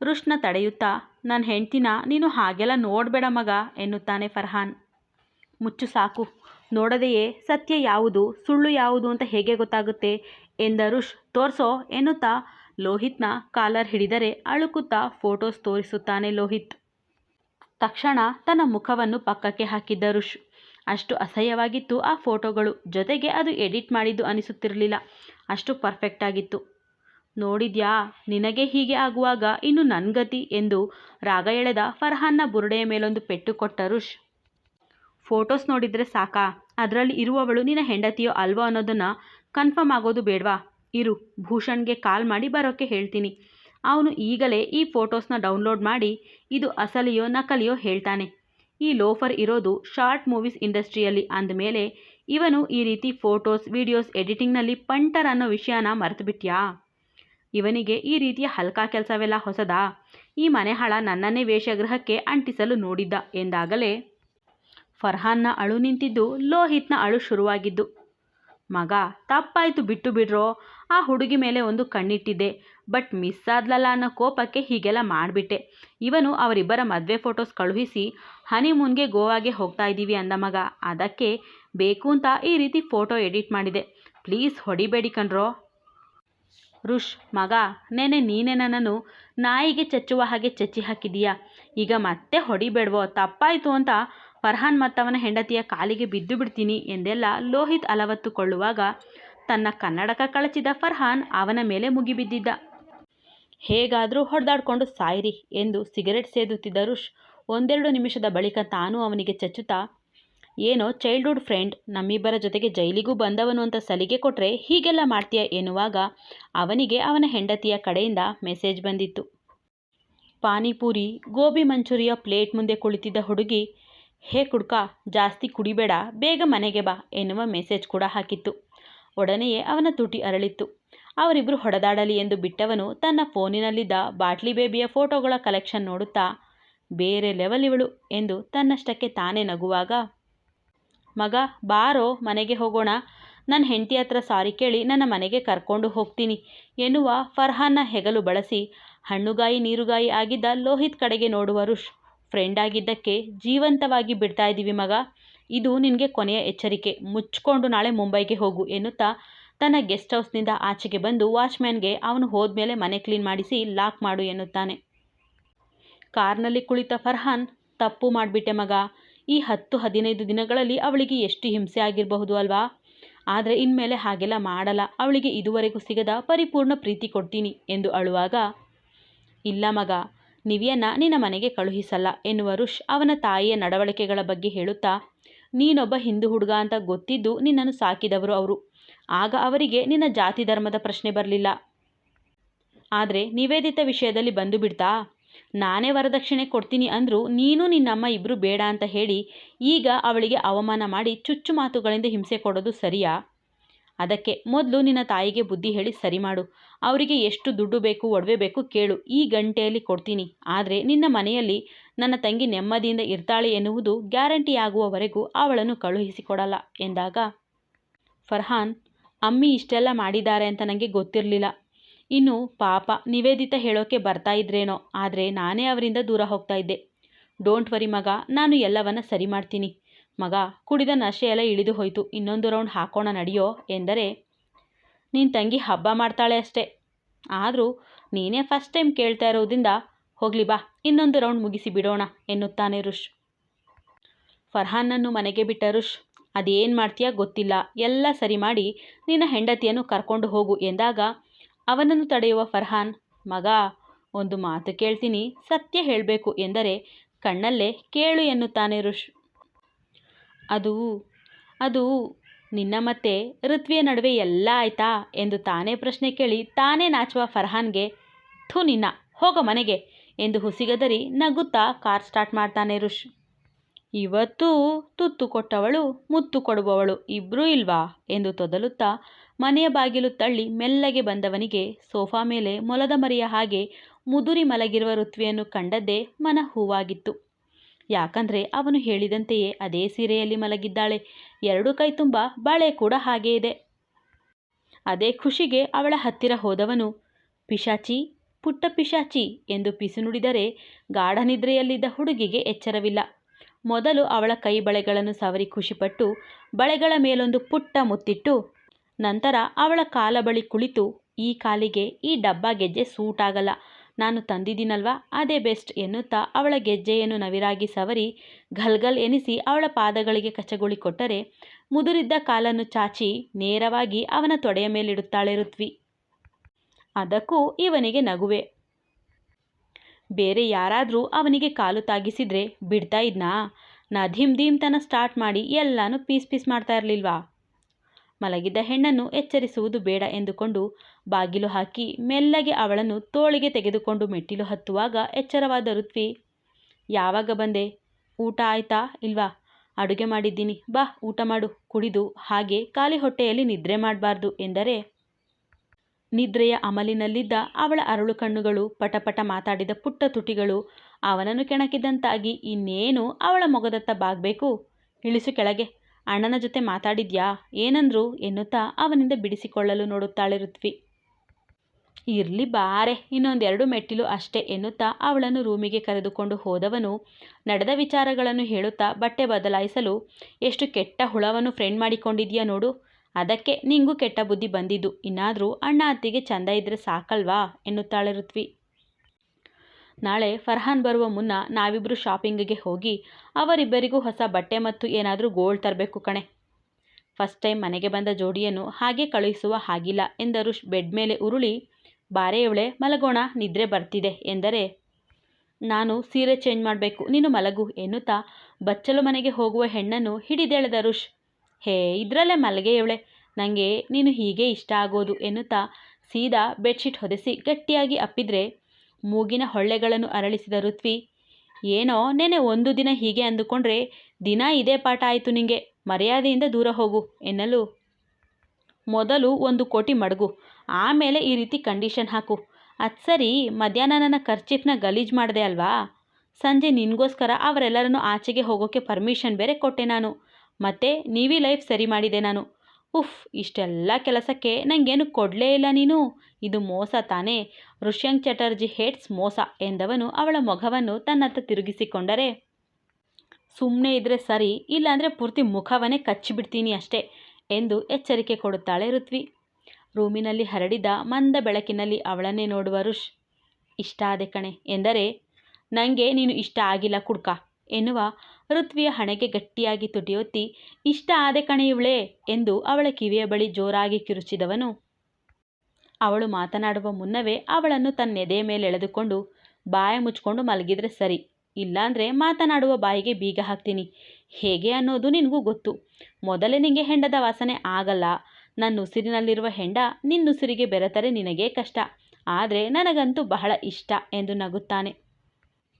ರುಷ್ನ ತಡೆಯುತ್ತಾ ನನ್ನ ಹೆಂಡ್ತಿನ ನೀನು ಹಾಗೆಲ್ಲ ನೋಡಬೇಡ ಮಗ, ಎನ್ನುತ್ತಾನೆ ಫರ್ಹಾನ್. ಮುಚ್ಚು ಸಾಕು. ನೋಡದೆಯೇ ಸತ್ಯ ಯಾವುದು, ಸುಳ್ಳು ಯಾವುದು ಅಂತ ಹೇಗೆ ಗೊತ್ತಾಗುತ್ತೆ? ಎಂದ ರುಷ್. ತೋರಿಸೋ, ಎನ್ನುತ್ತಾ, ಲೋಹಿತ್ನ ಕಾಲರ್ ಹಿಡಿದರೆ ಅಳುಕುತ್ತಾ ಫೋಟೋಸ್ ತೋರಿಸುತ್ತಾನೆ ಲೋಹಿತ್. ತಕ್ಷಣ ತನ್ನ ಮುಖವನ್ನು ಪಕ್ಕಕ್ಕೆ ಹಾಕಿದ್ದ ರುಷ್. ಅಷ್ಟು ಅಸಹ್ಯವಾಗಿತ್ತು ಆ ಫೋಟೋಗಳು. ಜೊತೆಗೆ ಅದು ಎಡಿಟ್ ಮಾಡಿದ್ದು ಅನಿಸುತ್ತಿರಲಿಲ್ಲ. ಅಷ್ಟು ಪರ್ಫೆಕ್ಟ್ ಆಗಿತ್ತು. ನೋಡಿದ್ಯಾ? ನಿನಗೆ ಹೀಗೆ ಆಗುವಾಗ ಇನ್ನು ನನ್ಗತಿ ಎಂದು ರಾಗ ಎಳೆದ ಫರ್ಹಾನ್ನ ಬುರುಡೆಯ ಮೇಲೊಂದು ಪೆಟ್ಟು ಕೊಟ್ಟ ರುಷ್. ಫೋಟೋಸ್ ನೋಡಿದರೆ ಸಾಕಾ? ಅದರಲ್ಲಿ ಇರುವವಳು ನಿನ್ನ ಹೆಂಡತಿಯೋ ಅಲ್ವೋ ಅನ್ನೋದನ್ನು ಕನ್ಫರ್ಮ್ ಆಗೋದು ಬೇಡವಾ? ಇರು, ಭೂಷಣ್ಗೆ ಕಾಲ್ ಮಾಡಿ ಬರೋಕ್ಕೆ ಹೇಳ್ತೀನಿ. ಅವನು ಈಗಲೇ ಈ ಫೋಟೋಸ್ನ ಡೌನ್ಲೋಡ್ ಮಾಡಿ ಇದು ಅಸಲಿಯೋ ನಕಲಿಯೋ ಹೇಳ್ತಾನೆ. ಈ ಲೋಫರ್ ಇರೋದು ಶಾರ್ಟ್ ಮೂವೀಸ್ ಇಂಡಸ್ಟ್ರಿಯಲ್ಲಿ ಅಂದಮೇಲೆ ಇವನು ಈ ರೀತಿ ಫೋಟೋಸ್, ವಿಡಿಯೋಸ್, ಎಡಿಟಿಂಗ್ನಲ್ಲಿ ಪಂಟರ್ ಅನ್ನೋ ವಿಷಯನ ಮರೆತುಬಿಟ್ಯಾ? ಇವನಿಗೆ ಈ ರೀತಿಯ ಹಲ್ಕಾ ಕೆಲಸವೆಲ್ಲ ಹೊಸದಾ? ಈ ಮನೆ ಹಳ ನನ್ನನ್ನೇ ವೇಷಗೃಹಕ್ಕೆ ಅಂಟಿಸಲು ನೋಡಿದ್ದ ಎಂದಾಗಲೇ ಫರ್ಹಾನ್ನ ಅಳು ನಿಂತಿದ್ದು ಲೋಹಿತ್ನ ಅಳು ಶುರುವಾಗಿದ್ದು. ಮಗ, ತಪ್ಪಾಯಿತು ಬಿಟ್ಟು ಬಿಡ್ರೋ? ಆ ಹುಡುಗಿ ಮೇಲೆ ಒಂದು ಕಣ್ಣಿಟ್ಟಿದ್ದೆ. ಬಟ್ ಮಿಸ್ ಆದ್ಲಲ್ಲ ಅನ್ನೋ ಕೋಪಕ್ಕೆ ಹೀಗೆಲ್ಲ ಮಾಡಿಬಿಟ್ಟೆ. ಇವನು ಅವರಿಬ್ಬರ ಮದುವೆ ಫೋಟೋಸ್ ಕಳುಹಿಸಿ ಹನಿಮೂನ್ಗೆ ಗೋವಾಗೆ ಹೋಗ್ತಾ ಇದ್ದೀವಿ ಅಂದ ಮಗ. ಅದಕ್ಕೆ ಬೇಕು ಅಂತ ಈ ರೀತಿ ಫೋಟೋ ಎಡಿಟ್ ಮಾಡಿದೆ. ಪ್ಲೀಸ್ ಹೊಡಿಬೇಡಿ ಕಣ್ರೋ. ರುಷ್, ಮಗ, ನೆನೆ ನೀನೇ ನನ್ನನ್ನು ನಾಯಿಗೆ ಚಚ್ಚುವ ಹಾಗೆ ಚಚ್ಚಿ ಹಾಕಿದೀಯ. ಈಗ ಮತ್ತೆ ಹೊಡಿಬೇಡ್ವೋ, ತಪ್ಪಾಯಿತು ಅಂತ ಫರ್ಹಾನ್ ಮತ್ತವನ ಹೆಂಡತಿಯ ಕಾಲಿಗೆ ಬಿದ್ದು ಬಿಡ್ತೀನಿ ಎಂದೆಲ್ಲ ಲೋಹಿತ್ ಅಲವತ್ತುಕೊಳ್ಳುವಾಗ ತನ್ನ ಕನ್ನಡಕ ಕಳಚಿದ ಫರ್ಹಾನ್ ಅವನ ಮೇಲೆ ಮುಗಿಬಿದ್ದಿದ್ದ ಹೇಗಾದರೂ ಹೊಡೆದಾಡ್ಕೊಂಡು ಸಾಯಿರಿ ಎಂದು ಸಿಗರೆಟ್ ಸೇದುತ್ತಿದ್ದ ರುಷ್, ಒಂದೆರಡು ನಿಮಿಷದ ಬಳಿಕ ತಾನೂ ಅವನಿಗೆ ಚಚ್ಚುತ್ತಾ ಏನೋ ಚೈಲ್ಡ್ಹುಡ್ ಫ್ರೆಂಡ್ ನಮ್ಮಿಬ್ಬರ ಜೊತೆಗೆ ಜೈಲಿಗೂ ಬಂದವನು ಅಂತ ಸಲಿಗೆ ಕೊಟ್ಟರೆ ಹೀಗೆಲ್ಲ ಮಾಡ್ತೀಯ ಎನ್ನುವಾಗ ಅವನಿಗೆ ಅವನ ಹೆಂಡತಿಯ ಕಡೆಯಿಂದ ಮೆಸೇಜ್ ಬಂದಿತ್ತು. ಪಾನಿಪೂರಿ, ಗೋಬಿ ಮಂಚೂರಿಯ ಪ್ಲೇಟ್ ಮುಂದೆ ಕುಳಿತಿದ್ದ ಹುಡುಗಿ, ಹೇ ಕುಡ್ಕ, ಜಾಸ್ತಿ ಕುಡಿಬೇಡ, ಬೇಗ ಮನೆಗೆ ಬಾ ಎನ್ನುವ ಮೆಸೇಜ್ ಕೂಡ ಹಾಕಿತ್ತು. ಒಡನೆಯೇ ಅವನ ತುಟಿ ಅರಳಿತ್ತು. ಅವರಿಬ್ಬರು ಹೊಡೆದಾಡಲಿ ಎಂದು ಬಿಟ್ಟವನು ತನ್ನ ಫೋನಿನಲ್ಲಿದ್ದ ಬಾಟ್ಲಿ ಬೇಬಿಯ ಫೋಟೋಗಳ ಕಲೆಕ್ಷನ್ ನೋಡುತ್ತಾ, ಬೇರೆ ಲೆವೆಲ್ ಇವಳು ಎಂದು ತನ್ನಷ್ಟಕ್ಕೆ ತಾನೇ ನಗುವಾಗ ಮಗ, ಬಾರೋ, ಮನೆಗೆ ಹೋಗೋಣ. ನನ್ನ ಹೆಂಡತಿ ಹತ್ರ ಸಾರಿ ಕೇಳಿ ನನ್ನ ಮನೆಗೆ ಕರ್ಕೊಂಡು ಹೋಗ್ತೀನಿ ಎನ್ನುವ ಫರ್ಹಾನ್ನ ಹೆಗಲು ಬಳಸಿ. ಹಣ್ಣುಗಾಯಿ, ನೀರುಗಾಯಿ ಆಗಿದ್ದ ಲೋಹಿತ್ ಕಡೆಗೆ ನೋಡುವ ಫ್ರೆಂಡ್ ಆಗಿದ್ದಕ್ಕೆ ಜೀವಂತವಾಗಿ ಬಿಡ್ತಾ ಇದ್ದೀವಿ ಮಗ. ಇದು ನಿನಗೆ ಕೊನೆಯ ಎಚ್ಚರಿಕೆ. ಮುಚ್ಕೊಂಡು ನಾಳೆ ಮುಂಬೈಗೆ ಹೋಗು ಎನ್ನುತ್ತಾ ತನ್ನ ಗೆಸ್ಟ್ ಹೌಸ್ನಿಂದ ಆಚೆಗೆ ಬಂದು ವಾಚ್ಮ್ಯಾನ್ಗೆ ಅವನು ಹೋದ್ಮೇಲೆ ಮನೆ ಕ್ಲೀನ್ ಮಾಡಿಸಿ ಲಾಕ್ ಮಾಡು ಎನ್ನುತ್ತಾನೆ. ಕಾರ್ನಲ್ಲಿ ಕುಳಿತ ಫರ್ಹಾನ್, ತಪ್ಪು ಮಾಡಿಬಿಟ್ಟೆ ಮಗ. ಈ ಹತ್ತು ಹದಿನೈದು ದಿನಗಳಲ್ಲಿ ಅವಳಿಗೆ ಎಷ್ಟು ಹಿಂಸೆ ಆಗಿರಬಹುದು ಅಲ್ವಾ? ಆದರೆ ಇನ್ಮೇಲೆ ಹಾಗೆಲ್ಲ ಮಾಡಲ್ಲ. ಅವಳಿಗೆ ಇದುವರೆಗೂ ಸಿಗದ ಪರಿಪೂರ್ಣ ಪ್ರೀತಿ ಕೊಡ್ತೀನಿ ಎಂದು ಅಳುವಾಗ, ಇಲ್ಲ ಮಗ, ನಿವಿಯನ್ನ ನಿನ್ನ ಮನೆಗೆ ಕಳುಹಿಸಲ್ಲ ಎನ್ನುವ ರುಷ್ ಅವನ ತಾಯಿಯ ನಡವಳಿಕೆಗಳ ಬಗ್ಗೆ ಹೇಳುತ್ತಾ, ನೀನೊಬ್ಬ ಹಿಂದೂ ಹುಡುಗ ಅಂತ ಗೊತ್ತಿದ್ದು ನಿನ್ನನ್ನು ಸಾಕಿದವರು ಅವರು. ಆಗ ಅವರಿಗೆ ನಿನ್ನ ಜಾತಿ ಧರ್ಮದ ಪ್ರಶ್ನೆ ಬರಲಿಲ್ಲ. ಆದರೆ ನಿವೇದಿತ ವಿಷಯದಲ್ಲಿ ಬಂದು ಬಿಡ್ತಾ ನಾನೇ ವರದಕ್ಷಿಣೆ ಕೊಡ್ತೀನಿ ಅಂದರೂ ನೀನು ನಿನ್ನಮ್ಮ ಇಬ್ಬರು ಬೇಡ ಅಂತ ಹೇಳಿ ಈಗ ಅವಳಿಗೆ ಅವಮಾನ ಮಾಡಿ ಚುಚ್ಚು ಮಾತುಗಳಿಂದ ಹಿಂಸೆ ಕೊಡೋದು ಸರಿಯಾ? ಅದಕ್ಕೆ ಮೊದಲು ನಿನ್ನ ತಾಯಿಗೆ ಬುದ್ಧಿ ಹೇಳಿ ಸರಿ ಮಾಡು. ಅವರಿಗೆ ಎಷ್ಟು ದುಡ್ಡು ಬೇಕು, ಒಡವೆ ಬೇಕು ಕೇಳು. ಈ ಗಂಟೆಯಲ್ಲಿ ಕೊಡ್ತೀನಿ. ಆದರೆ ನಿನ್ನ ಮನೆಯಲ್ಲಿ ನನ್ನ ತಂಗಿ ನೆಮ್ಮದಿಯಿಂದ ಇರ್ತಾಳೆ ಎನ್ನುವುದು ಗ್ಯಾರಂಟಿ ಆಗುವವರೆಗೂ ಅವಳನ್ನು ಕಳುಹಿಸಿಕೊಡಲ್ಲ ಎಂದಾಗ, ಫರ್ಹಾನ್, ಅಮ್ಮಿ ಇಷ್ಟೆಲ್ಲ ಮಾಡಿದ್ದಾರೆ ಅಂತ ನನಗೆ ಗೊತ್ತಿರಲಿಲ್ಲ. ಇನ್ನು ಪಾಪ ನಿವೇದಿತ ಹೇಳೋಕೆ ಬರ್ತಾ ಇದ್ರೇನೋ, ಆದರೆ ನಾನೇ ಅವರಿಂದ ದೂರ ಹೋಗ್ತಾ ಇದ್ದೆ. ಡೋಂಟ್ ವರಿ ಮಗ, ನಾನು ಎಲ್ಲವನ್ನ ಸರಿ ಮಾಡ್ತೀನಿ. ಮಗ, ಕುಡಿದ ನಶೆ ಎಲ್ಲ ಇಳಿದು ಹೋಯಿತು. ಇನ್ನೊಂದು ರೌಂಡ್ ಹಾಕೋಣ ನಡೆಯೋ ಎಂದರೆ ನಿನ್ನ ತಂಗಿ ಹಬ್ಬ ಮಾಡ್ತಾಳೆ ಅಷ್ಟೇ. ಆದರೂ ನೀನೇ ಫಸ್ಟ್ ಟೈಮ್ ಕೇಳ್ತಾ ಇರೋದ್ರಿಂದ ಹೋಗಲಿ ಬಾ, ಇನ್ನೊಂದು ರೌಂಡ್ ಮುಗಿಸಿ ಬಿಡೋಣ ಎನ್ನುತ್ತಾನೆ ರುಷ್. ಫರ್ಹಾನನ್ನು ಮನೆಗೆ ಬಿಟ್ಟ ರುಷ್, ಅದೇನು ಮಾಡ್ತೀಯಾ ಗೊತ್ತಿಲ್ಲ. ಎಲ್ಲ ಸರಿ ಮಾಡಿ ನಿನ್ನ ಹೆಂಡತಿಯನ್ನು ಕರ್ಕೊಂಡು ಹೋಗು ಎಂದಾಗ ಅವನನ್ನು ತಡೆಯುವ ಫರ್ಹಾನ್, ಮಗ, ಒಂದು ಮಾತು ಕೇಳ್ತೀನಿ, ಸತ್ಯ ಹೇಳಬೇಕು ಎಂದರೆ ಕಣ್ಣಲ್ಲೇ ಕೇಳು ಎನ್ನುತ್ತಾನೆ ಋಷ್ ಅದು ಅದು ನಿನ್ನ ಮತ್ತೆ ಋತ್ವಿಯ ನಡುವೆ ಎಲ್ಲ ಆಯ್ತಾ ಎಂದು ತಾನೇ ಪ್ರಶ್ನೆ ಕೇಳಿ ತಾನೇ ನಾಚುವ ಫರ್ಹಾನ್ಗೆ, ಥೂ ನಿನ್ನ, ಹೋಗೋ ಮನೆಗೆ ಎಂದು ಹುಸಿಗದರಿ ನಗುತ್ತಾ ಕಾರ್ ಸ್ಟಾರ್ಟ್ ಮಾಡ್ತಾನೆ ಋಷ್ ಇವತ್ತು ತುತ್ತು ಕೊಟ್ಟವಳು, ಮುತ್ತು ಕೊಡುವವಳು ಇಬ್ಬರೂ ಇಲ್ವಾ ಎಂದು ತೊದಲುತ್ತಾ ಮನೆಯ ಬಾಗಿಲು ತಳ್ಳಿ ಮೆಲ್ಲಗೆ ಬಂದವನಿಗೆ ಸೋಫಾ ಮೇಲೆ ಮೊಲದ ಮರಿಯ ಹಾಗೆ ಮುದುರಿ ಮಲಗಿರುವ ಋತ್ವಿಯನ್ನು ಕಂಡದ್ದೇ ಮನ ಹೂವಾಗಿತ್ತು. ಯಾಕಂದರೆ ಅವನು ಹೇಳಿದಂತೆಯೇ ಅದೇ ಸೀರೆಯಲ್ಲಿ ಮಲಗಿದ್ದಾಳೆ. ಎರಡು ಕೈ ತುಂಬ ಬಾಳೆ ಕೂಡ ಹಾಗೇ ಇದೆ. ಅದೇ ಖುಷಿಗೆ ಅವಳ ಹತ್ತಿರ ಹೋದವನು, ಪಿಶಾಚಿ, ಪುಟ್ಟ ಪಿಶಾಚಿ ಎಂದು ಪಿಸು ನುಡಿದರೆ ಗಾಢ ನಿದ್ರೆಯಲ್ಲಿದ್ದ ಹುಡುಗಿಗೆ ಎಚ್ಚರವಿಲ್ಲ. ಮೊದಲು ಅವಳ ಕೈ ಬಳೆಗಳನ್ನು ಸವರಿ ಖುಷಿಪಟ್ಟು ಬಳೆಗಳ ಮೇಲೊಂದು ಪುಟ್ಟ ಮುತ್ತಿಟ್ಟು ನಂತರ ಅವಳ ಕಾಲ ಬಳಿ ಕುಳಿತು ಈ ಕಾಲಿಗೆ ಈ ಡಬ್ಬ ಗೆಜ್ಜೆ ಸೂಟ್ ಆಗಲ್ಲ ನಾನು ತಂದಿದ್ದೀನಲ್ವಾ? ಅದೇ ಬೆಸ್ಟ್ ಎನ್ನುತ್ತಾ ಅವಳ ಗೆಜ್ಜೆಯನ್ನು ನವಿರಾಗಿ ಸವರಿ ಗಲ್ಗಲ್ ಎನಿಸಿ ಅವಳ ಪಾದಗಳಿಗೆ ಕಚಗುಳಿ ಕೊಟ್ಟರೆ ಮುದುರಿದ್ದ ಕಾಲನ್ನು ಚಾಚಿ ನೇರವಾಗಿ ಅವನ ತೊಡೆಯ ಮೇಲಿಡುತ್ತಾಳೆ ಋತ್ವಿ. ಅದಕ್ಕೂ ಇವನಿಗೆ ನಗುವೆ. ಬೇರೆ ಯಾರಾದರೂ ಅವನಿಗೆ ಕಾಲು ತಾಗಿಸಿದ್ರೆ ಬಿಡ್ತಾ ಇದ್ನಾ? ನಧೀಮ್ ಧೀಮ್ತನ ಸ್ಟಾರ್ಟ್ ಮಾಡಿ ಎಲ್ಲಾನು ಪೀಸ್ ಪೀಸ್ ಮಾಡ್ತಾ ಇರಲಿಲ್ವಾ? ಮಲಗಿದ್ದ ಹೆಣ್ಣನ್ನು ಎಚ್ಚರಿಸುವುದು ಬೇಡ ಎಂದುಕೊಂಡು ಬಾಗಿಲು ಹಾಕಿ ಮೆಲ್ಲಗೆ ಅವಳನ್ನು ತೋಳಿಗೆ ತೆಗೆದುಕೊಂಡು ಮೆಟ್ಟಿಲು ಹತ್ತುವಾಗ ಎಚ್ಚರವಾದ ಋತ್ವಿ, ಯಾವಾಗ ಬಂದೆ? ಊಟ ಆಯ್ತಾ ಇಲ್ವಾ? ಅಡುಗೆ ಮಾಡಿದ್ದೀನಿ. ಬಾ, ಊಟ ಮಾಡು. ಕುಡಿದು ಹಾಗೆ ಖಾಲಿ ಹೊಟ್ಟೆಯಲ್ಲಿ ನಿದ್ರೆ ಮಾಡಬಾರ್ದು ಎಂದರೆ ನಿದ್ರೆಯ ಅಮಲಿನಲ್ಲಿದ್ದ ಅವಳ ಅರಳು ಕಣ್ಣುಗಳು, ಪಟಪಟ ಮಾತಾಡಿದ ಪುಟ್ಟ ತುಟಿಗಳು, ಅವನನ್ನು ಕೆಣಕಿದಂತಾಗಿ ಇನ್ನೇನು ಅವಳ ಮೊಗದತ್ತ ಬಾಗಬೇಕು? ಇಳಿಸು ಕೆಳಗೆ. ಅಣ್ಣನ ಜೊತೆ ಮಾತಾಡಿದ್ಯಾ? ಏನಂದ್ರು? ಎನ್ನುತ್ತಾ ಅವನಿಂದ ಬಿಡಿಸಿಕೊಳ್ಳಲು ನೋಡುತ್ತಾಳೆ ಋತ್ವಿ. ಇರಲಿ ಬಾರೆ, ಇನ್ನೊಂದೆರಡು ಮೆಟ್ಟಿಲು ಅಷ್ಟೇ ಎನ್ನುತ್ತಾ ಅವಳನ್ನು ರೂಮಿಗೆ ಕರೆದುಕೊಂಡು ಹೋದವನು. ನಡೆದ ವಿಚಾರಗಳನ್ನು ಹೇಳುತ್ತಾ ಬಟ್ಟೆ ಬದಲಾಯಿಸಲು, ಎಷ್ಟು ಕೆಟ್ಟ ಹುಳವನ್ನು ಫ್ರೆಂಡ್ ಮಾಡಿಕೊಂಡಿದೀಯ ನೋಡು. ಅದಕ್ಕೆ ನಿಂಗೂ ಕೆಟ್ಟ ಬುದ್ಧಿ ಬಂದಿದ್ದು. ಇನ್ನಾದರೂ ಅಣ್ಣ ಅತ್ತಿಗೆ ಚಂದ ಇದ್ದರೆ ಸಾಕಲ್ವಾ? ಎನ್ನುತ್ತಾಳೆ ಋತ್ವಿ. ನಾಳೆ ಫರ್ಹಾನ್ ಬರುವ ಮುನ್ನ ನಾವಿಬ್ಬರು ಶಾಪಿಂಗಿಗೆ ಹೋಗಿ ಅವರಿಬ್ಬರಿಗೂ ಹೊಸ ಬಟ್ಟೆ ಮತ್ತು ಏನಾದರೂ ಗೋಲ್ಡ್ ತರಬೇಕು ಕಣೆ. ಫಸ್ಟ್ ಟೈಮ್ ಮನೆಗೆ ಬಂದ ಜೋಡಿಯನ್ನು ಹಾಗೆ ಕಳುಹಿಸುವ ಹಾಗಿಲ್ಲ ಎಂದರು ಬೆಡ್ ಮೇಲೆ ಉರುಳಿ ಬಾರೆಯವಳೆ ಮಲಗೋಣ, ನಿದ್ರೆ ಬರ್ತಿದೆ ಎಂದರೆ, ನಾನು ಸೀರೆ ಚೇಂಜ್ ಮಾಡಬೇಕು, ನೀನು ಮಲಗು ಎನ್ನುತ್ತಾ ಬಚ್ಚಲು ಮನೆಗೆ ಹೋಗುವ ಹೆಣ್ಣನ್ನು ಹಿಡಿದೆಳೆದ ರುಷ್, ಹೇ, ಇದರಲ್ಲೇ ಮಲಗೆ ಇವಳೆ ನನಗೆ ನೀನು ಹೀಗೆ ಇಷ್ಟ ಆಗೋದು ಎನ್ನುತ್ತಾ ಸೀದಾ ಬೆಡ್ಶೀಟ್ ಹೊದೆಸಿ ಗಟ್ಟಿಯಾಗಿ ಅಪ್ಪಿದ್ರೆ ಮೂಗಿನ ಹೊಳ್ಳೆಗಳನ್ನು ಅರಳಿಸಿದ ಋತ್ವಿ, ಏನೋ ನೆನೆ ಒಂದು ದಿನ ಹೀಗೆ ಅಂದುಕೊಂಡ್ರೆ ದಿನ ಇದೇ ಪಾಠ ಆಯಿತು ನಿಂಗೆ, ಮರ್ಯಾದೆಯಿಂದ ದೂರ ಹೋಗು ಎನ್ನಲು. ಮೊದಲು ಒಂದು ಕೋಟಿ ಮಡಗು, ಆಮೇಲೆ ಈ ರೀತಿ ಕಂಡೀಷನ್ ಹಾಕು. ಅದು ಸರಿ, ಮಧ್ಯಾಹ್ನ ನನ್ನ ಖರ್ಚಿಫ್ನ ಗಲೀಜು ಮಾಡಿದೆ ಅಲ್ವಾ? ಸಂಜೆ ನಿನಗೋಸ್ಕರ ಅವರೆಲ್ಲರನ್ನು ಆಚೆಗೆ ಹೋಗೋಕ್ಕೆ ಪರ್ಮಿಷನ್ ಬೇರೆ ಕೊಟ್ಟೆ ನಾನು. ಮತ್ತು ನೀವಿ ಲೈಫ್ ಸರಿ ಮಾಡಿದೆ ನಾನು. ಉಫ್, ಇಷ್ಟೆಲ್ಲ ಕೆಲಸಕ್ಕೆ ನನಗೇನು ಕೊಡಲೇ ಇಲ್ಲ ನೀನು. ಇದು ಮೋಸ ತಾನೇ. ಋಷ್ಯಂಕ್ ಚಟರ್ಜಿ ಹೇಟ್ಸ್ ಮೋಸ ಎಂದವನು ಅವಳ ಮೊಘವನ್ನು ತನ್ನತ್ತ ತಿರುಗಿಸಿಕೊಂಡರೆ. ಸುಮ್ಮನೆ ಇದ್ರೆ ಸರಿ, ಇಲ್ಲಾಂದರೆ ಪೂರ್ತಿ ಮುಖವನ್ನೇ ಕಚ್ಚಿಬಿಡ್ತೀನಿ ಅಷ್ಟೇ ಎಂದು ಎಚ್ಚರಿಕೆ ಕೊಡುತ್ತಾಳೆ ಋತ್ವಿ. ರೂಮಿನಲ್ಲಿ ಹರಡಿದ ಮಂದ ಬೆಳಕಿನಲ್ಲಿ ಅವಳನ್ನೇ ನೋಡುವ ಋಷ್. ಇಷ್ಟ ಆದೆ ಕಣೆ ಎಂದರೆ ನನಗೆ ನೀನು ಇಷ್ಟ ಆಗಿಲ್ಲ ಕುಡ್ಕ. ಎನ್ನುವ ಋತ್ವಿಯ ಹಣೆಗೆ ಗಟ್ಟಿಯಾಗಿ ತುಟಿಯೊತ್ತಿ, ಇಷ್ಟ ಆದೆ ಕಣೆ ಎಂದು ಅವಳ ಕಿವಿಯ ಬಳಿ ಜೋರಾಗಿ ಕಿರುಚಿದವನು. ಅವಳು ಮಾತನಾಡುವ ಮುನ್ನವೇ ಅವಳನ್ನು ತನ್ನೆದೆಯ ಮೇಲೆ ಎಳೆದುಕೊಂಡು ಬಾಯ ಮುಚ್ಕೊಂಡು ಮಲಗಿದ್ರೆ ಸರಿ, ಇಲ್ಲಾಂದರೆ ಮಾತನಾಡುವ ಬಾಯಿಗೆ ಬೀಗ ಹಾಕ್ತೀನಿ. ಹೇಗೆ ಅನ್ನೋದು ನಿನಗೂ ಗೊತ್ತು. ಮೊದಲೇ ನಿನಗೆ ಹೆಂಡದ ವಾಸನೆ ಆಗಲ್ಲ. ನನ್ನ ಉಸಿರಿನಲ್ಲಿರುವ ಹೆಂಡ ನಿನ್ನುಸಿರಿಗೆ ಬೆರೆತರೆ ನಿನಗೇ ಕಷ್ಟ. ಆದರೆ ನನಗಂತೂ ಬಹಳ ಇಷ್ಟ ಎಂದು ನಗುತ್ತಾನೆ.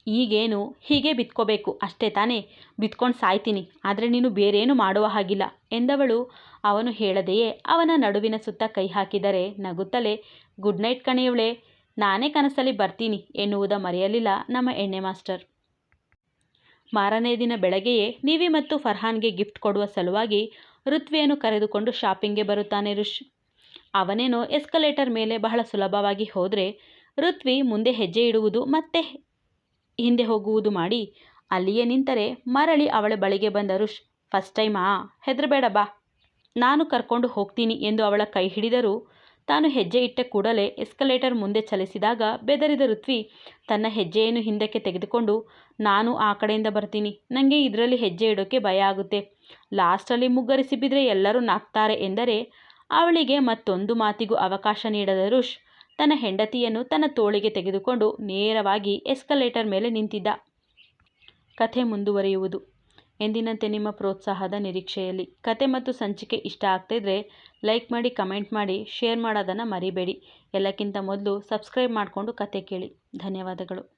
ಈಗೇನು ಹೀಗೆ ಬಿತ್ಕೋಬೇಕು? ಅಷ್ಟೇ ತಾನೇ. ಬಿತ್ಕೊಂಡು ಸಾಯ್ತೀನಿ. ಆದರೆ ನೀನು ಬೇರೇನು ಮಾಡುವ ಹಾಗಿಲ್ಲ ಎಂದವಳು ಅವನು ಹೇಳದೆಯೇ ಅವನ ನಡುವಿನ ಸುತ್ತ ಕೈ ಹಾಕಿದರೆ ನಗುತ್ತಲೇ, ಗುಡ್ ನೈಟ್ ಕಣೆಯವಳೆ, ನಾನೇ ಕನಸಲ್ಲಿ ಬರ್ತೀನಿ ಎನ್ನುವುದ ಮರೆಯಲಿಲ್ಲ ನಮ್ಮ ಎಣ್ಣೆ ಮಾಸ್ಟರ್. ಮಾರನೇ ದಿನ ಬೆಳಗ್ಗೆಯೇ ನೀವಿ ಮತ್ತು ಫರ್ಹಾನ್ಗೆ ಗಿಫ್ಟ್ ಕೊಡುವ ಸಲುವಾಗಿ ಋತ್ವಿಯನ್ನು ಕರೆದುಕೊಂಡು ಶಾಪಿಂಗ್ಗೆ ಬರುತ್ತಾನೆ ಋಷ್. ಅವನೇನೋ ಎಸ್ಕಲೇಟರ್ ಮೇಲೆ ಬಹಳ ಸುಲಭವಾಗಿ ಹೋದರೆ ಋತ್ವಿ ಮುಂದೆ ಹೆಜ್ಜೆ ಇಡುವುದು ಮತ್ತೆ ಹಿಂದೆ ಹೋಗುವುದು ಮಾಡಿ. ಅಲ್ಲಿಯೇ ನಿಂತರೆ ಮರಳಿ ಅವಳ ಬಳಿಗೆ ಬಂದ ರುಷ್ ಫಸ್ಟ್ ಟೈಮಾ ಹೆದರಬೇಡ ಬಾ ನಾನು ಕರ್ಕೊಂಡು ಹೋಗ್ತೀನಿ ಎಂದು ಅವಳ ಕೈ ಹಿಡಿದರು ತಾನು ಹೆಜ್ಜೆ ಇಟ್ಟ ಕೂಡಲೇ ಎಸ್ಕಲೇಟರ್ ಮುಂದೆ ಚಲಿಸಿದಾಗ ಬೆದರಿದ ಋತ್ವಿ ತನ್ನ ಹೆಜ್ಜೆಯನ್ನು ಹಿಂದಕ್ಕೆ ತೆಗೆದುಕೊಂಡು, ನಾನು ಆ ಕಡೆಯಿಂದ ಬರ್ತೀನಿ. ನನಗೆ ಇದರಲ್ಲಿ ಹೆಜ್ಜೆ ಇಡೋಕ್ಕೆ ಭಯ ಆಗುತ್ತೆ. ಲಾಸ್ಟಲ್ಲಿ ಮುಗ್ಗರಿಸಿ ಬಿದ್ದರೆ ಎಲ್ಲರೂ ನಾಗ್ತಾರೆ ಎಂದರೆ ಅವಳಿಗೆ ಮತ್ತೊಂದು ಮಾತಿಗೂ ಅವಕಾಶ ನೀಡದ ರುಷ್ ತನ್ನ ಹೆಂಡತಿಯನ್ನು ತನ್ನ ತೋಳಿಗೆ ತೆಗೆದುಕೊಂಡು ನೇರವಾಗಿ ಎಸ್ಕಲೇಟರ್ ಮೇಲೆ ನಿಂತಿದ್ದ. ಕಥೆ ಮುಂದುವರಿಯುವುದು. ಎಂದಿನಂತೆ ನಿಮ್ಮ ಪ್ರೋತ್ಸಾಹದ ನಿರೀಕ್ಷೆಯಲ್ಲಿ. ಕತೆ ಮತ್ತು ಸಂಚಿಕೆ ಇಷ್ಟ ಆಗ್ತಿದ್ರೆ ಲೈಕ್ ಮಾಡಿ, ಕಮೆಂಟ್ ಮಾಡಿ, ಶೇರ್ ಮಾಡೋದನ್ನು ಮರಿಬೇಡಿ. ಎಲ್ಲಕ್ಕಿಂತ ಮೊದಲು ಸಬ್ಸ್ಕ್ರೈಬ್ ಮಾಡಿಕೊಂಡು ಕತೆ ಕೇಳಿ. ಧನ್ಯವಾದಗಳು.